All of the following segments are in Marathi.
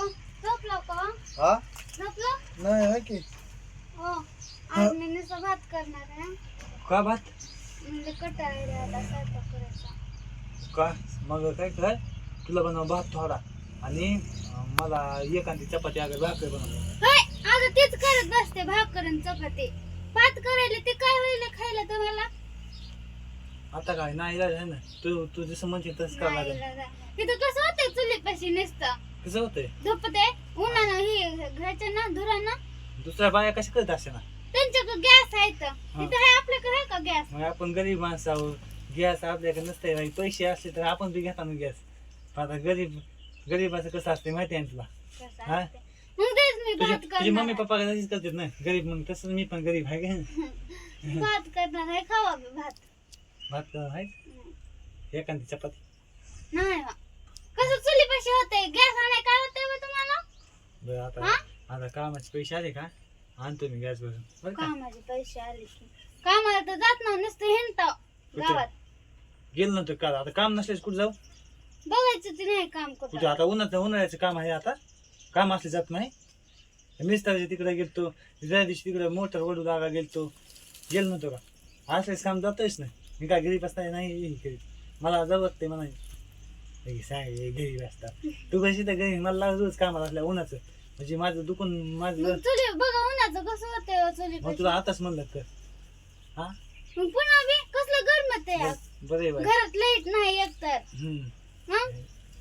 झोपलो का? हा? झोपलो? नाही आहे की. हो. आज मी नुसतं भात करणार आहे. का भात? म्हणजे कटाळा आता स्वयंपाक करायचा. का? मग काय कर तुला बनव भात थोडा. आणि अं, मला एखादी चपाती अगर भाकर बनव. होय आता तेच करत बसते भाकर आणि चपाती. भात करायला ते काय होईल खायला तुम्हाला? आता काय? नाही आहे ना. तू तू जसं म्हणशील तसं करावं नाही लागेल. दादा. तिथं कसं होतंय चुलीपाशी नुसतं? कसं होतंय? झोपते उन्हानं ही घरच्या ना धुरानं? दुसऱ्या बाया कशा करत असते ना त्यांच्याकडे गॅस आहे तर आहे आपल्याकडे आहे का गॅस? मग आपण गरीब माणसं आहोत गॅस आपल्याकडे नसते बाई पैसे असले तर आपण बी घेता ना गॅस. आता गरीब गरीबाचं कसं असते माहिती आहे ना तुला? कसं हा? असते. मग तेच मी तुझी भात तुझी मम्मी करणार पप्पा तशीच करतात ना गरीब मग तसं मी पण गरीब आहे का? आहे. भात करणार आहे खावा बी भात. भात आहे? एखादी चपाती. नाही बा. कसं चुलीपाशी होतंय. गॅस आणाय काय होतंय बा तुम्हाला? बरं आता हा? आता कामाचे पैसे आले का? आणतो मी गॅस भरून. बरं का? कामाचे पैसे आले की. कामाला तर जात ना नुसतं हिंडता. गावात. गेलो नव्हतं काल आता काम नसल्यास कुठं जाऊ? बघायचं ते नाही काम कुठं. कुठं? आता उन्हाचं उन्हाळ्याचं काम आहे आता. काम असले जात नाही. मिस्त्राच्या तिकडे गेलतो. दुसऱ्या दिवशी तिकडे मोटर ओढू लागा गेलतो. गेलो नव्हतो का? असलेच काम जातोयच नाही मी काय गरीब असता नाही हे करीत. मला जवळ ते म्हणा गरीब असतात तू कशी तर गरीब मला लागत रोज कामाला असल्या उन्हाचं म्हणजे माझं दुखून माझं मग चुली बघा उन्हाचं कसं होतंय हो मग तुला आताच म्हणलं तर हा मग पुन्हा बी कसलं गरमत आहे आज. बरं आहे बाई घरात लाइट नाही एक तर हम्म. मग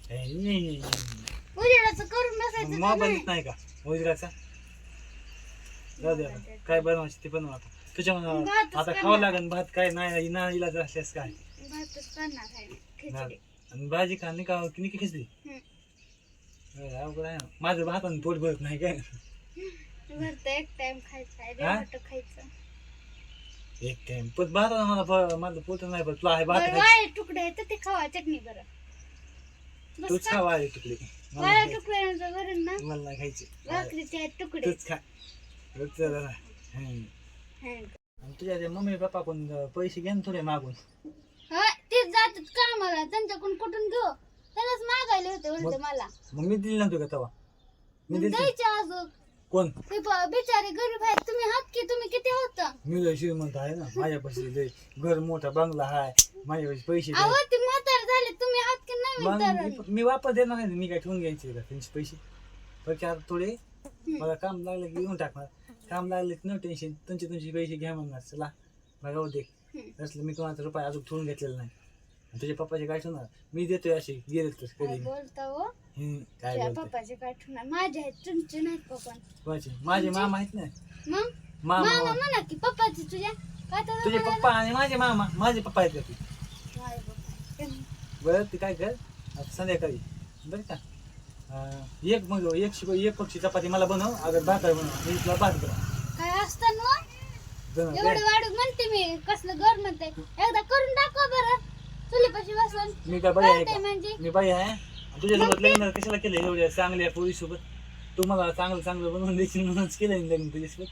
नाही, नाही, नाही. उजेडाचं करून बसायचं तर मोबाईल नाही. येत नाही का वैद्यराचा जाऊ दे आता. काय बनवायचं ते बनवा आता तुझ्या मनावर. भातच आता करणार. खावं लागेल भात काय नाही ना इलाज असल्यास काय भातच करणार आहे खिचडी आणि भाजी का नाही का की. अरे, अवघड आहे ना. माझं भात आणि पोट भरत नाही काय? भरतं एक टाइम खायचं आहे खायचं. एक टाइम पोट भात आणि मला माझं पोट नाही भरत. तुला आहे भात वाळे तुकडे आहेत तर ते खावा चटणी बरं. तूच? खा वाळे तुकडे. तुकड्यांचं बरं ना खायचं. मला नाही खायचे. भाकरीचे तुकडे. तूच खा. तुझ्या मम्मी पप्पा कोण पैसे घे ना थोडे मागून. जातात कामाला त्यांच्याकडून कुठून घेऊ? त्यालाच मागायला होते उलट मला. मग मी दिली नव्हती का तेव्हा मी दिली द्यायचे अजून. कोण? ते प- बिचारे गरीब आहेत. तुम्ही आहात की तुम्ही किती होत मी लय श्रीमंत आहे ना. माझ्यापाशी लय घर मोठा बंगला आहे. माझ्यापाशी पैसे लय. अहो ते म्हातारे झाले. तुम्ही आहात की नाही मग म्हातारे? मी- वापस देणार नाही मी काय ठेवून घ्यायचे का त्यांचे पैसे? आता थोडे मला काम लागलं की येऊन टाकणार काम लागलं की नो टेन्शन तुमचे तुमचे पैसे घ्या म्हणणार. चला. बघा होते हम्म. असलं मी कोणाचा रुपये अजून ठेवून घेतलेला नाही. तुझ्या पप्पाचे काय ठेवणार? मी देतोय असे गेले तर काय कधी? बोलता हो? हम्म, काय तुझ्या बोलते? पप्पाचे माझे आहेत तुमचे नाहीत पप्पा. कोणाचे माझे मामा आहेत ना? मग? मामा मामा म्हणा की पप्पाचे तुझ्या काय तर तुझे? पप्पा आणि माझे मामा माझे पप्पा आहेत का तू. बरं ते काय कर? आता संध्याकाळी. बरं का? अं, एक मग एक शिव एक पक्षी चपाती मला बनव अगर भाकर बनव मी तुला भात बनव. काय असतं ना बनव एवढं? वाढू म्हणते मी कसलं घर म्हणते. एकदा करून दाखवा बरं. बसून मी काय बाई आहे का? म्हणजे. मी बाई आहे? तुझ्यासोबत लग्न कशाला केलं एवढ्या चांगल्या पोरीसोबत. तू मला चांगलं चांगलं बनवून द्यायची म्हणूनच केलं लग्न तुझ्यासोबत.